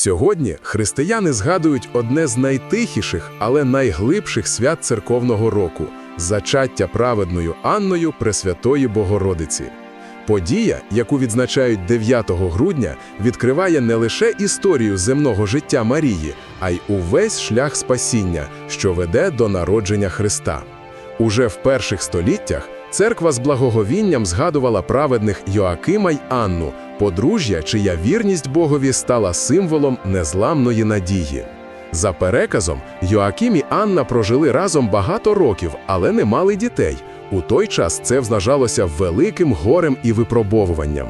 Сьогодні християни згадують одне з найтихіших, але найглибших свят церковного року зачаття праведною Анною Пресвятої Богородиці. Подія, яку відзначають 9 грудня, відкриває не лише історію земного життя Марії, а й увесь шлях спасіння, що веде до народження Христа. Уже в перших століттях церква з благоговінням згадувала праведних Йоакима й Анну, подружжя, чия вірність Богові стала символом незламної надії. За переказом, Йоаким і Анна прожили разом багато років, але не мали дітей. У той час це вважалося великим горем і випробовуванням.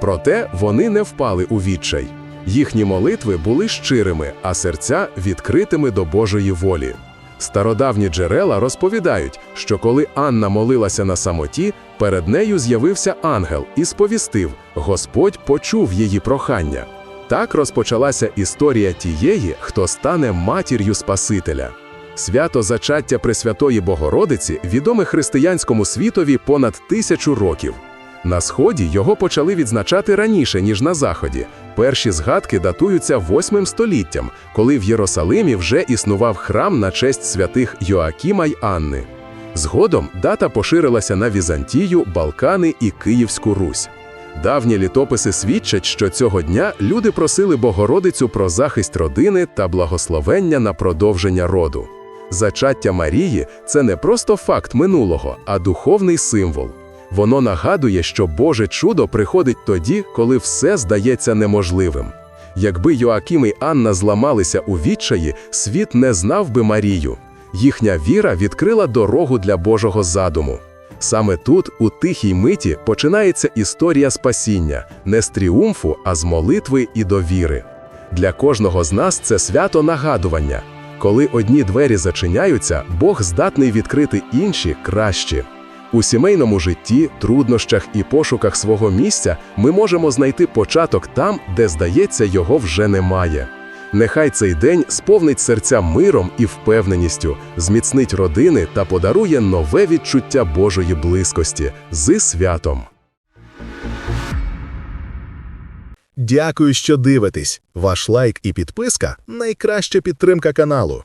Проте вони не впали у відчай. Їхні молитви були щирими, а серця відкритими до Божої волі. Стародавні джерела розповідають, що коли Анна молилася на самоті, перед нею з'явився ангел і сповістив: Господь почув її прохання. Так розпочалася історія тієї, хто стане матір'ю Спасителя. Свято зачаття Пресвятої Богородиці відоме християнському світові понад тисячу років. На сході його почали відзначати раніше, ніж на заході. Перші згадки датуються 8 століттям, коли в Єрусалимі вже існував храм на честь святих Йоакіма й Анни. Згодом дата поширилася на Візантію, Балкани і Київську Русь. Давні літописи свідчать, що цього дня люди просили Богородицю про захист родини та благословення на продовження роду. Зачаття Марії це не просто факт минулого, а духовний символ. Воно нагадує, що Боже чудо приходить тоді, коли все здається неможливим. Якби Йоаким і Анна зламалися у відчаї, світ не знав би Марію. Їхня віра відкрила дорогу для Божого задуму. Саме тут, у тихій миті, починається історія спасіння, не з тріумфу, а з молитви і довіри. Для кожного з нас це свято нагадування. Коли одні двері зачиняються, Бог здатний відкрити інші кращі. У сімейному житті, труднощах і пошуках свого місця ми можемо знайти початок там, де, здається, його вже немає. Нехай цей день сповнить серця миром і впевненістю, зміцнить родини та подарує нове відчуття Божої близькості з святом. Дякую, що дивитесь. Ваш лайк і підписка найкраща підтримка каналу.